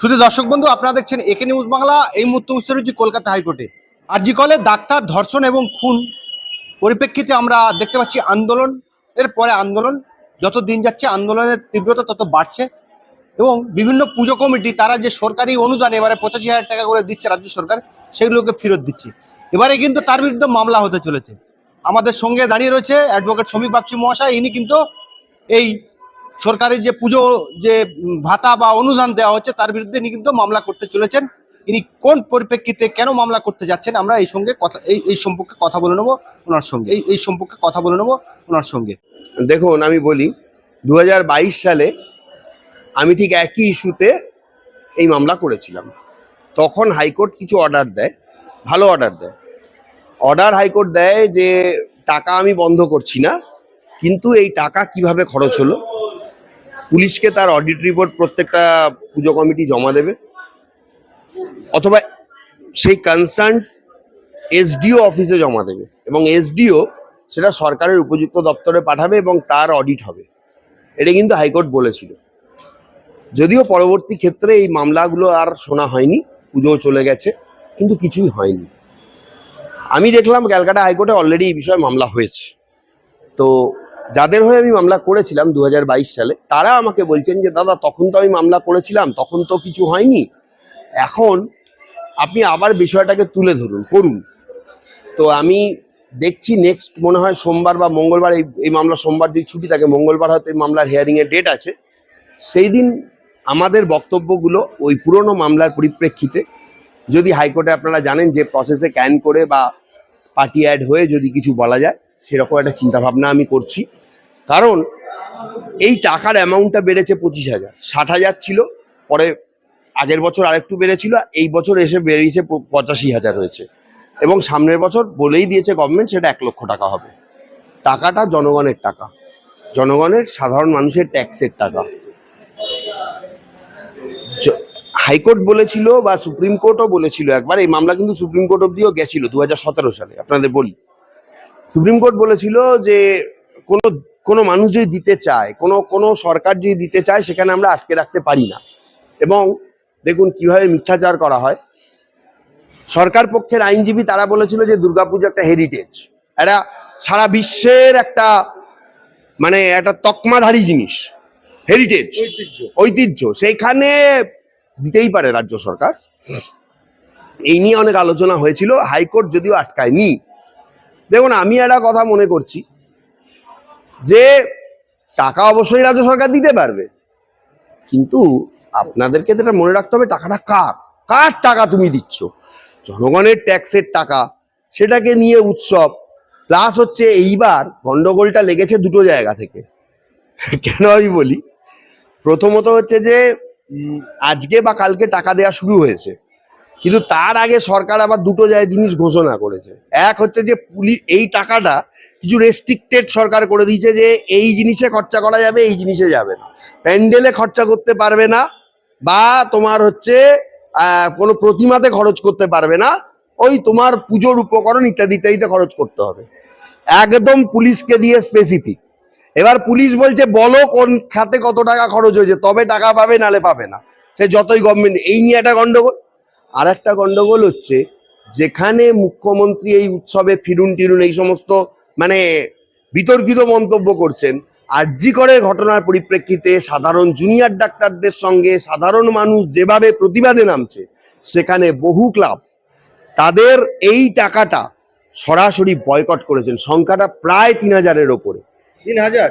শুধু দর্শক বন্ধু, আপনারা দেখছেন একে নিউজ বাংলা। এই মুহূর্তে উপস্থিত রয়েছে কলকাতা হাইকোর্টে। আরজি কলে ডাক্তার, ধর্ষণ এবং খুন পরিপ্রেক্ষিতে আমরা দেখতে পাচ্ছি আন্দোলন এর পরে আন্দোলন। যত দিন যাচ্ছে, আন্দোলনের তীব্রতা তত বাড়ছে। এবং বিভিন্ন পুজো কমিটি, তারা যে সরকারি অনুদান এবারে পঁচাশি হাজার টাকা করে দিচ্ছে রাজ্য সরকার, সেগুলোকে ফেরত দিচ্ছে। এবারে কিন্তু তার বিরুদ্ধে মামলা হতে চলেছে। আমাদের সঙ্গে দাঁড়িয়ে রয়েছে অ্যাডভোকেট শ্রমিক বাপচি মহাশয়। ইনি কিন্তু এই সরকারি যে পুজো, যে ভাতা বা অনুদান দেওয়া হচ্ছে, তার বিরুদ্ধে ইনি কিন্তু মামলা করতে চলেছেন। ইনি কোন পরিপ্রেক্ষিতে কেন মামলা করতে যাচ্ছেন, আমরা এই সঙ্গে কথা, এই এই সম্পর্কে কথা বলে নেব ওনার সঙ্গে। এই এই সম্পর্কে কথা বলে নেব ওনার সঙ্গে। দেখুন, আমি বলি দু হাজার বাইশ সালে আমি ঠিক একই ইস্যুতে এই মামলা করেছিলাম। তখন হাইকোর্ট কিছু অর্ডার দেয়, ভালো অর্ডার দেয়। অর্ডার হাইকোর্ট দেয় যে, টাকা আমি বন্ধ করছি না, কিন্তু এই টাকা কীভাবে খরচ হলো? পুলিশকে তার অডিট রিপোর্ট প্রত্যেকটা পুজো কমিটি জমা দেবে। অথবা সেই কনসার্ন এসডিও অফিসে জমা দেবে এবং এসডিও সেটা সরকারের উপযুক্ত দপ্তরে পাঠাবে এবং তার অডিট হবে। এটা কিন্তু হাইকোর্ট বলেছিল। যদিও পরবর্তী ক্ষেত্রে এই মামলাগুলো আর শোনা হয়নি, পুজো চলে গেছে, কিন্তু কিছুই হয়নি। আমি দেখলাম ক্যালকাটা হাইকোর্টে অলরেডি এই বিষয়ে মামলা হয়েছে। তো যাদের হয়ে আমি মামলা করেছিলাম দু হাজার বাইশ সালে, তারা আমাকে বলছেন যে, দাদা, তখন তো আমি মামলা করেছিলাম, তখন তো কিছু হয়নি। এখন আপনি আবার বিষয়টাকে তুলে ধরুন, করুন। তো আমি দেখছি নেক্সট মনে হয় সোমবার বা মঙ্গলবার এই এই মামলা, সোমবার যে ছুটি থাকে, মঙ্গলবার হয়তো এই মামলার হিয়ারিংয়ের ডেট আছে। সেই দিন আমাদের বক্তব্যগুলো ওই পুরনো মামলার পরিপ্রেক্ষিতে, যদি হাইকোর্টে আপনারা জানেন যে প্রসেসে ক্যান করে বা পার্টি অ্যাড হয়ে যদি কিছু বলা যায়, সেরকম একটা চিন্তাভাবনা আমি করছি। কারণ এই টাকার অ্যামাউন্টটা বেড়েছে পঁচিশ হাজার। ষাট হাজার ছিল, পরে আগের বছর আরেকটু বেড়েছিল, এই বছর এসে প- পঁচাশি হাজার হয়েছে। এবং সামনের বছর বলেই দিয়েছে গভর্নমেন্ট সেটা এক লক্ষ টাকা হবে। টাকাটা জনগণের টাকা। জনগণের সাধারণ মানুষের ট্যাক্সের টাকা। হাইকোর্ট বলেছিল বা সুপ্রিম কোর্টও বলেছিল একবার, এই মামলা কিন্তু সুপ্রিম কোর্ট অব্দিও গেছিল দু হাজার সতেরো সালে, আপনাদের বলি। সুপ্রিম কোর্ট বলেছিল যে কোনো কোনো মানুষ যদি দিতে চায় কোনো কোনো সরকার যদি দিতে চায় সেখানে আমরা আটকে রাখতে পারি না। এবং দেখুন কীভাবে মিথ্যাচার করা হয়। সরকার পক্ষের আইনজীবী তারা বলেছিল যে দুর্গাপুজো একটা হেরিটেজ একটা সারা বিশ্বের একটা মানে একটা তকমাধারী জিনিস। হেরিটেজ ঐতিহ্য। সেইখানে দিতেই পারে রাজ্য সরকার। এই নিয়ে অনেক আলোচনা হয়েছিল। হাইকোর্ট যদিও আটকায়নি। দেখুন আমি একটা কথা মনে করছি। যে টাকা অবশ্যই রাজ্য সরকার দিতে পারবে। কিন্তু আপনাদেরকে এটা মনে রাখতে হবে, টাকাটা কার? কার টাকা তুমি দিচ্ছ? জনগণের ট্যাক্সের টাকা, সেটাকে নিয়ে উৎসব। প্লাস হচ্ছে এইবার গন্ডগোলটা লেগেছে দুটো জায়গা থেকে। কেন আমি বলি? প্রথমত হচ্ছে যে আজকে বা কালকে টাকা দেওয়া শুরু হয়েছে। কিন্তু তার আগে সরকার আবার দুটো জায়গায় জিনিস ঘোষণা করেছে। এক হচ্ছে যে পুলিশ এই টাকাটা কিছু রেস্ট্রিক্টেড সরকার করে দিয়েছে যে এই জিনিসে খরচা করা যাবে, এই জিনিসে যাবে না। প্যান্ডেলে খরচা করতে পারবে না বা তোমার হচ্ছে কোনো প্রতিমাতে খরচ করতে পারবে না। ওই তোমার পুজোর উপকরণ ইত্যাদি, ইত্যাদিতে খরচ করতে হবে। একদম পুলিশকে দিয়ে স্পেসিফিক এবার পুলিশ বলছে, বলো কোন খাতে কত টাকা খরচ হয়েছে, তবে টাকা পাবে, নালে পাবে না। সে যতই গভর্নমেন্ট এই নিয়ে একটা গন্ডগোল। আর একটা গন্ডগোল হচ্ছে যেখানে মুখ্যমন্ত্রী এই উৎসবে ফিরুন টিরুন এই সমস্ত মানে বিতর্কিত মন্তব্য করছেন। আর্জি করে ঘটনার পরিপ্রেক্ষিতে সাধারণ জুনিয়র ডাক্তারদের সঙ্গে সাধারণ মানুষ যেভাবে প্রতিবাদে নামছে সেখানে বহু ক্লাব তাদের এই টাকাটা সরাসরি বয়কট করেছেন। সংখ্যাটা প্রায় তিন হাজারের ওপরে।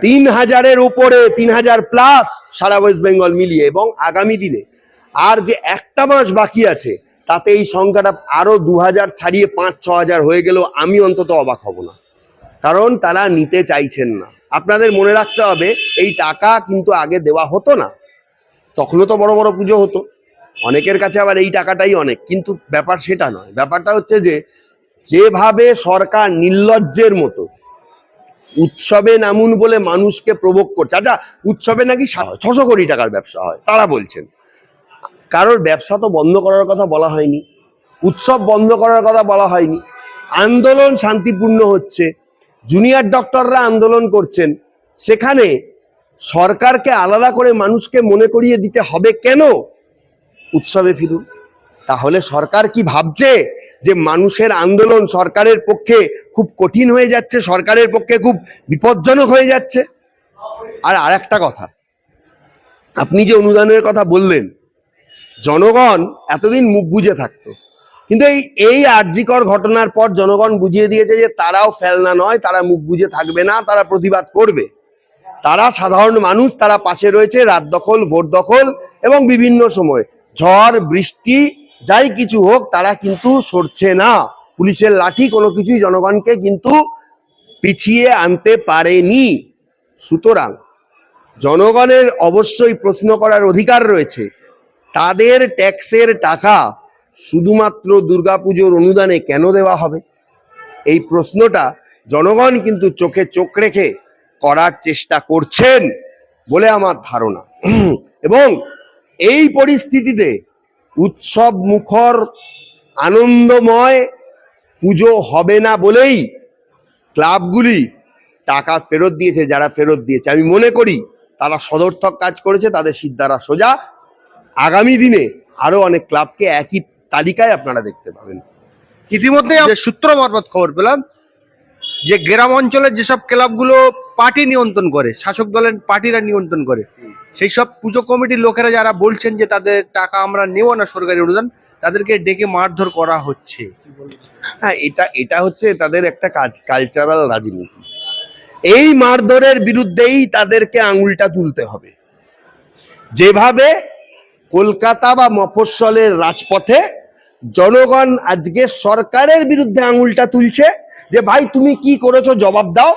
তিন হাজারের উপরে তিন হাজার প্লাস সারা ওয়েস্ট বেঙ্গল মিলিয়ে এবং আগামী দিনে। আর যে একটা মাস বাকি আছে তাতে এই সংখ্যাটা আরও দু হাজার ছাড়িয়ে পাঁচ, ছ হাজার হয়ে গেলেও আমি অন্তত অবাক হব না। কারণ তারা নিতে চাইছেন না। আপনাদের মনে রাখতে হবে, এই টাকা কিন্তু আগে দেওয়া হতো না। তখনও তো বড় বড় পুজো হতো। অনেকের কাছে আবার এই টাকাটাই অনেক। কিন্তু ব্যাপার সেটা নয়। ব্যাপারটা হচ্ছে যে, যেভাবে সরকার নির্লজ্জের মতো উৎসবে নামুন বলে মানুষকে প্রভোগ করছে আচ্ছা উৎসবে নাকি ছশো কোটি টাকার ব্যবসা হয়, তারা বলছেন। কারোর ব্যবসা তো বন্ধ করার কথা বলা হয়নি, উৎসব বন্ধ করার কথা বলা হয়নি, আন্দোলন শান্তিপূর্ণ হচ্ছে জুনিয়র ডক্টররা আন্দোলন করছেন, সেখানে সরকারকে আলাদা করে মানুষকে মনে করিয়ে দিতে হবে কেন? উৎসবে ফিরুন। তাহলে সরকার কি ভাবছে যে মানুষের আন্দোলন সরকারের পক্ষে খুব কঠিন হয়ে যাচ্ছে, সরকারের পক্ষে খুব বিপজ্জনক হয়ে যাচ্ছে? আর আরেকটা কথা, আপনি যে অনুদানের কথা বললেন জনগণ এতদিন মুখ বুজে থাকতো। কিন্তু এই এই আর্যিকর ঘটনার পর জনগণ বুঝিয়ে দিয়েছে যে তারাও ফেলনা নয়, তারা মুখ বুজে থাকবে না, তারা প্রতিবাদ করবে। তারা সাধারণ মানুষ, তারা পাশে রয়েছে, রাত দখল ভোট দখল এবং বিভিন্ন সময়। ঝড়, বৃষ্টি, যাই কিছু হোক, তারা কিন্তু সরছে না। পুলিশের লাঠি কোনো কিছুই জনগণকে কিন্তু পিছিয়ে আনতে পারেনি। সুতরাং জনগণের অবশ্যই প্রশ্ন করার অধিকার রয়েছে। তাদের ট্যাক্সের টাকা শুধুমাত্র দুর্গাপুজোর অনুদানে কেন দেওয়া হবে? এই প্রশ্নটা জনগণ কিন্তু চোখে চোখ রেখে করার চেষ্টা করছেন বলে আমার ধারণা। এবং এই পরিস্থিতিতে উৎসব মুখর আনন্দময় পুজো হবে না বলেই ক্লাবগুলি টাকা ফেরত দিয়েছে, যারা ফেরত দিয়েছে। আমি মনে করি তারা সদর্থক কাজ করেছে, তাদের সিদ্ধারা সোজা। আগামী দিনে আরও অনেক ক্লাবকে একই তালিকায় আপনারা দেখতে পাবেন। ইতিমধ্যে সূত্র মারফত খবর পেলাম যে গ্রাম অঞ্চলের যেসব ক্লাবগুলো পার্টি নিয়ন্ত্রণ করে শাসক দলের পার্টিরা নিয়ন্ত্রণ করে সেই সব পুজো কমিটির লোকেরা যারা বলছেন যে তাদের টাকা আমরা নেব না সরকারি অনুদান তাদেরকে ডেকে মারধর করা হচ্ছে। হ্যাঁ এটা এটা হচ্ছে তাদের একটা কালচারাল রাজনীতি। এই মারধরের বিরুদ্ধেই তাদেরকে আঙুলটা তুলতে হবে। যেভাবে কলকাতা বা মফস্বলের রাজপথে জনগণ আজকে সরকারের বিরুদ্ধে আঙুলটা তুলছে যে, ভাই, তুমি কি করেছ? জবাব দাও,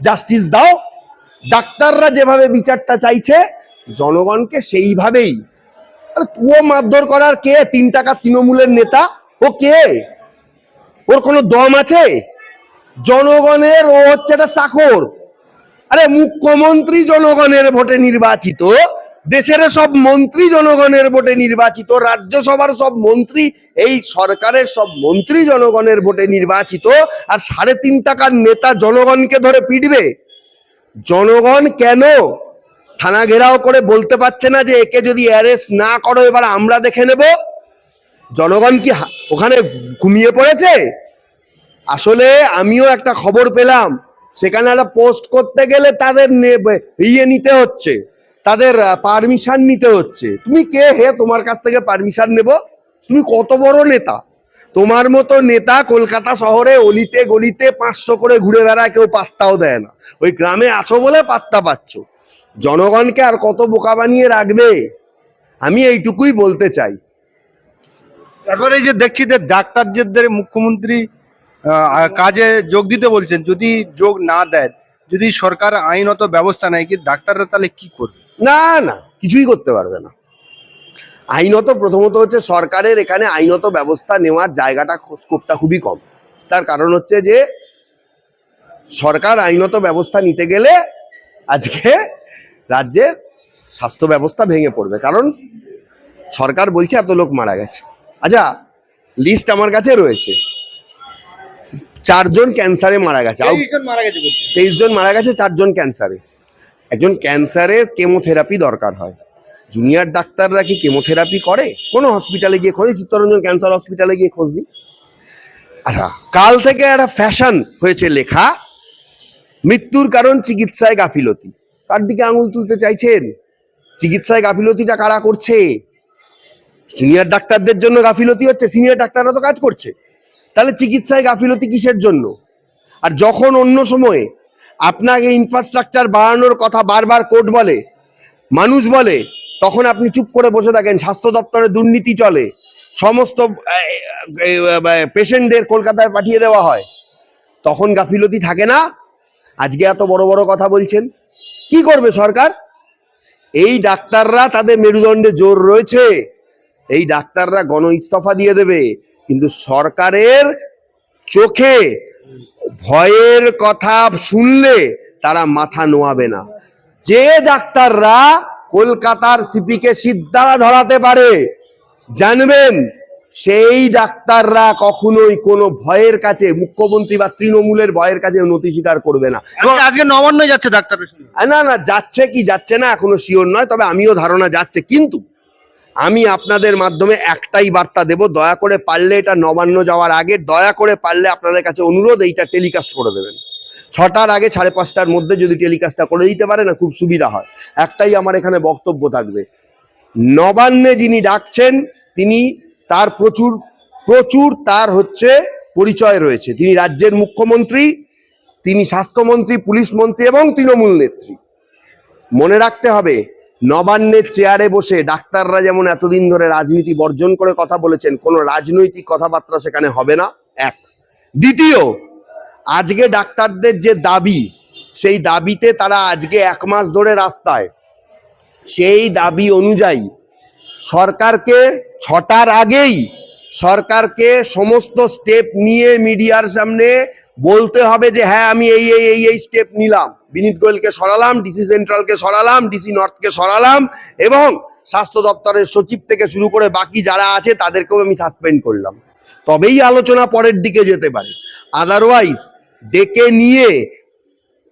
জাস্টিস দাও। ডাক্তাররা যেভাবে বিচারটা চাইছে, জনগণকে সেইভাবেই। ও মারধর করার কে? তিন টাকা তৃণমূলের নেতা? ও কে? ওর কোনো দম আছে? জনগণের, ও হচ্ছে একটা চাকর। আরে, মুখ্যমন্ত্রী জনগণের ভোটে নির্বাচিত দেশের সব মন্ত্রী জনগণের ভোটে নির্বাচিত, রাজ্যসভার সব মন্ত্রী, এই সরকারের সব মন্ত্রী জনগণের ভোটে নির্বাচিত, আর সাড়ে তিন টাকার নেতা জনগণকে ধরে পিটবে। জনগণ কেন? থানা ঘেরাও করে বলতে পারছে না যে একে যদি অ্যারেস্ট না করো, এবার আমরা দেখে নেব। জনগণ কি ওখানে ঘুমিয়ে পড়েছে? আসলে আমিও একটা খবর পেলাম, সেখানে একটা পোস্ট করতে গেলে তাদের ইয়ে নিতে হচ্ছে। তাদের পারমিশন নিতে হচ্ছে। তুমি কে হে? তোমার কাছ থেকে পারমিশন নেব? তুমি কত বড় নেতা? তোমার মতো নেতা কলকাতা শহরে অলিতে গলিতে পাঁচশো করে ঘুরে বেড়ায়, কেউ পাত্তাও দেয় না। ওই গ্রামে আছো বলে পাত্তা পাচ্ছ। জনগণকে আর কত বোকা বানিয়ে রাখবে? আমি এইটুকুই বলতে চাই। এখন এই যে দেখছি যে ডাক্তারদের মুখ্যমন্ত্রী কাজে যোগ দিতে বলছেন, যদি যোগ না দেয়, যদি সরকার আইনত ব্যবস্থা নেয়, কি ডাক্তাররা তাহলে কি করবে? না না কিছুই করতে পারবে না। আইনত প্রথমত হচ্ছে সরকারের এখানে আইনত ব্যবস্থা নেওয়ার জায়গাটা স্কোপটা খুবই কম। তার কারণ হচ্ছে যে সরকার আইনত ব্যবস্থা নিতে গেলে আজকে রাজ্যের স্বাস্থ্য ব্যবস্থা ভেঙে পড়বে। কারণ সরকার বলছে এত লোক মারা গেছে। আচ্ছা লিস্ট আমার কাছে রয়েছে। চারজন ক্যান্সারে মারা গেছে। আউট মারা গেছে তেইশ জন মারা গেছে চারজন ক্যান্সারে একজন ক্যান্সারের কেমোথেরাপি দরকার হয়। জুনিয়র ডাক্তাররা কি কেমোথেরাপি করে? কোনো হসপিটালে গিয়ে খোঁজ চিত্তরঞ্জন ক্যান্সার হসপিটালে গিয়ে খোঁজ নি? আচ্ছা কাল থেকে একটা ফ্যাশন হয়েছে লেখা, মৃত্যুর কারণ চিকিৎসায় গাফিলতি। তার দিকে আঙুল তুলতে চাইছেন, চিকিৎসায় গাফিলতিটা কারা করছে? জুনিয়র ডাক্তারদের জন্য গাফিলতি হচ্ছে সিনিয়র ডাক্তাররা তো কাজ করছে। তাহলে চিকিৎসায় গাফিলতি কিসের জন্য? আর যখন অন্য সময়ে আপনাকে ইনফ্রাস্ট্রাকচার বাড়ানোর কথা বারবার কোর্ট বলে, মানুষ বলে, তখন আপনি চুপ করে বসে থাকেন, স্বাস্থ্য দপ্তরে দুর্নীতি চলে, সমস্ত পেশেন্টদের কলকাতায় পাঠিয়ে দেওয়া হয়, তখন গাফিলতি থাকে না? আজকে এত বড় বড় কথা বলছেন। কি করবে সরকার? এই ডাক্তাররা তাদের মেরুদণ্ডে জোর রয়েছে, এই ডাক্তাররা গণ ইস্তফা দিয়ে দেবে, কিন্তু সরকারের চোখে ভয়ের কথা শুনলে তারা মাথা নোয়াবে না। যে ডাক্তাররা কলকাতার সিপিকে সিদ্ধারা ধরাতে পারে জানবেন সেই ডাক্তাররা কখনোই কোনো ভয়ের কাছে মুখ্যমন্ত্রী বা তৃণমূলের ভয়ের কাছে নথি স্বীকার করবে না। এবং আজকে- নবান্ন যাচ্ছে ডাক্তারের সঙ্গে। না না যাচ্ছে কি যাচ্ছে না এখনও শিওর নয় তবে আমিও ধারণা যাচ্ছে। কিন্তু আমি আপনাদের মাধ্যমে একটাই বার্তা দেব, দয়া করে পারলে এটা নবান্ন যাওয়ার আগে, দয়া করে পারলে আপনাদের কাছে অনুরোধ, এইটা টেলিকাস্ট করে দেবেন। ছটার আগে সাড়ে পাঁচটার মধ্যে যদি টেলিকাস্টটা করে দিতে পারে না, খুব সুবিধা হয়। একটাই আমার এখানে বক্তব্য থাকবে। নবান্নে যিনি ডাকছেন, তিনি তার প্রচুর প্রচুর তার হচ্ছে পরিচয় রয়েছে। তিনি রাজ্যের মুখ্যমন্ত্রী, তিনি স্বাস্থ্যমন্ত্রী, পুলিশ মন্ত্রী এবং তৃণমূল নেত্রী। মনে রাখতে হবে নবান্নের চেয়ারে বসে ডাক্তাররা যেমন এতদিন ধরে রাজনীতি বর্জন করে কথা বলেছেন, কোনো রাজনৈতিক কথাবার্তা সেখানে হবে না, এক। দ্বিতীয়, আজকে ডাক্তারদের যে দাবি, সেই দাবিতে তারা আজকে এক মাস ধরে রাস্তায়। সেই দাবি অনুযায়ী সরকারকে ছটার আগেই সরকারকে সমস্ত স্টেপ নিয়ে মিডিয়ার সামনে বলতে হবে যে হ্যাঁ আমি এই এই এই এই স্টেপ নিলাম। বিনীত গোয়েলকে সরালাম ডিসি সেন্ট্রালকে সরালাম ডিসি নর্থকে সরালাম এবং স্বাস্থ্য দপ্তরের সচিব থেকে শুরু করে বাকি যারা আছে, তাদেরকেও আমি সাসপেন্ড করলাম। তবেই আলোচনা পরের দিকে যেতে পারে। আদারওয়াইজ ডেকে নিয়ে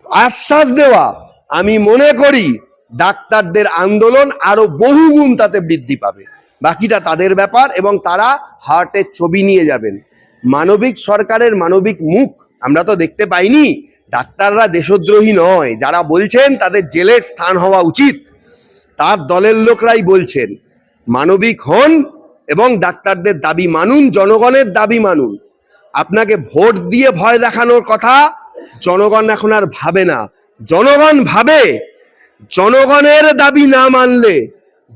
আশ্বাস দেওয়া আমি মনে করি ডাক্তারদের আন্দোলন আরও বহুগুণ তাতে বৃদ্ধি পাবে। বাকিটা তাদের ব্যাপার এবং তারা হার্টের ছবি নিয়ে যাবেন। মানবিক সরকারের মানবিক মুখ আমরা তো দেখতে পাইনি, ডাক্তাররা দেশদ্রোহী নয়, যারা বলছেন তাদের জেলের স্থান হওয়া উচিত। তার দলের লোকরাই বলছেন, মানবিক হন এবং ডাক্তারদের দাবি মানুন, জনগণের দাবি মানুন। আপনাকে ভোট দিয়ে ভয় দেখানোর কথা জনগণ এখন আর ভাবে না। জনগণ ভাবে, জনগণের দাবি না মানলে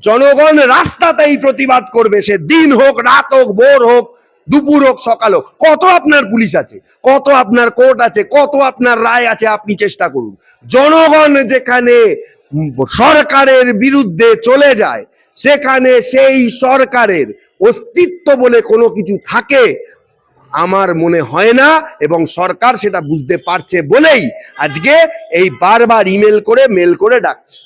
জনগণ রাস্তাতেই প্রতিবাদ করবে, সে দিন হোক, রাত হোক, ভোর হোক দুপুর হোক, সকাল হোক, কত আপনার পুলিশ আছে, কত আপনার কোর্ট আছে, কত আপনার রায় আছে, আপনি চেষ্টা করুন। জনগণ যেখানে সরকারের বিরুদ্ধে চলে যায়, সেখানে সেই সরকারের অস্তিত্ব বলে কোনো কিছু থাকে, আমার মনে হয় না, এবং সরকার সেটা বুঝতে পারছে বলেই আজকে এই বারবার ইমেল করে, মেল করে ডাকছে।